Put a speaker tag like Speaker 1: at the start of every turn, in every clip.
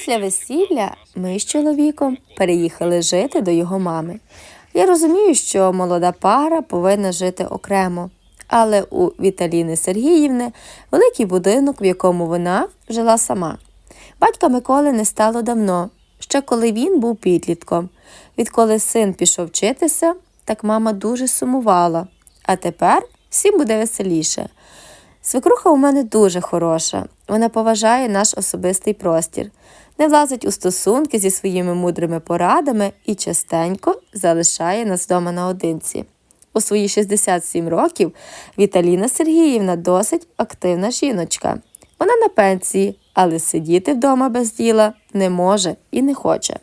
Speaker 1: Після весілля ми з чоловіком переїхали жити до його мами. Я розумію, що молода пара повинна жити окремо, але у Віталіни Сергіївни великий будинок, в якому вона жила сама. Батька Миколи не стало давно, ще коли він був підлітком. Відколи син пішов вчитися, так мама дуже сумувала. А тепер всім буде веселіше. Свекруха у мене дуже хороша. Вона поважає наш особистий простір, не влазить у стосунки зі своїми мудрими порадами і частенько залишає нас вдома наодинці. У свої 67 років Віталіна Сергіївна досить активна жіночка. Вона на пенсії, але сидіти вдома без діла не може і не хоче.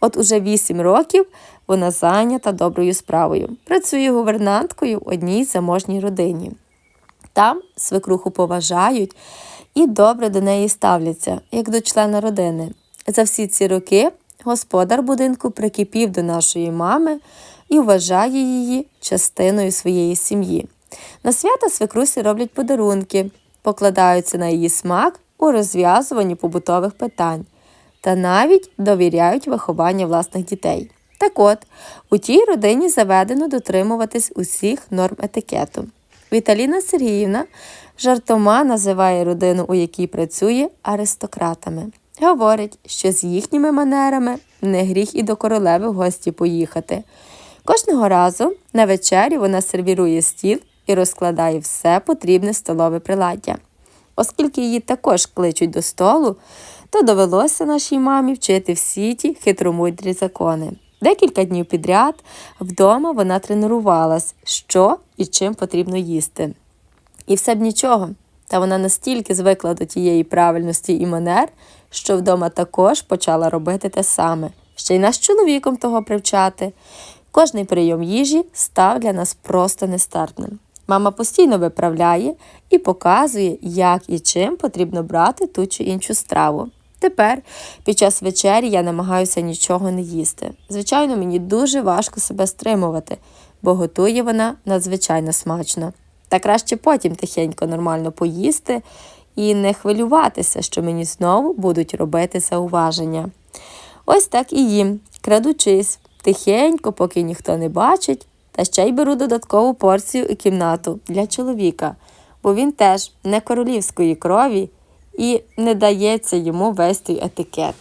Speaker 1: От уже 8 років вона зайнята доброю справою. Працює гувернанткою в одній заможній родині. Там свекруху поважають і добре до неї ставляться, як до члена родини. За всі ці роки господар будинку прикипів до нашої мами і вважає її частиною своєї сім'ї. На свята свекрусі роблять подарунки, покладаються на її смак у розв'язуванні побутових питань та навіть довіряють виховання власних дітей. Так от, у тій родині заведено дотримуватись усіх норм етикету. Віталіна Сергіївна жартома називає родину, у якій працює, аристократами. Говорить, що з їхніми манерами не гріх і до королеви в гості поїхати. Кожного разу на вечері вона сервірує стіл і розкладає все потрібне столове приладдя. Оскільки її також кличуть до столу, то довелося нашій мамі вчити всі ті хитромудрі закони. Декілька днів підряд вдома вона тренувалась, що і чим потрібно їсти. І все б нічого. Та вона настільки звикла до тієї правильності і манер, що вдома також почала робити те саме, ще й нас з чоловіком того привчати. Кожний прийом їжі став для нас просто нестерпним. Мама постійно виправляє і показує, як і чим потрібно брати ту чи іншу страву. Тепер, під час вечері, я намагаюся нічого не їсти. Звичайно, мені дуже важко себе стримувати, бо готує вона надзвичайно смачно. Та краще потім тихенько нормально поїсти і не хвилюватися, що мені знову будуть робити зауваження. Ось так і їм, крадучись, тихенько, поки ніхто не бачить, та ще й беру додаткову порцію і кімнату для чоловіка, бо він теж не королівської крові і не дається йому вести етикет.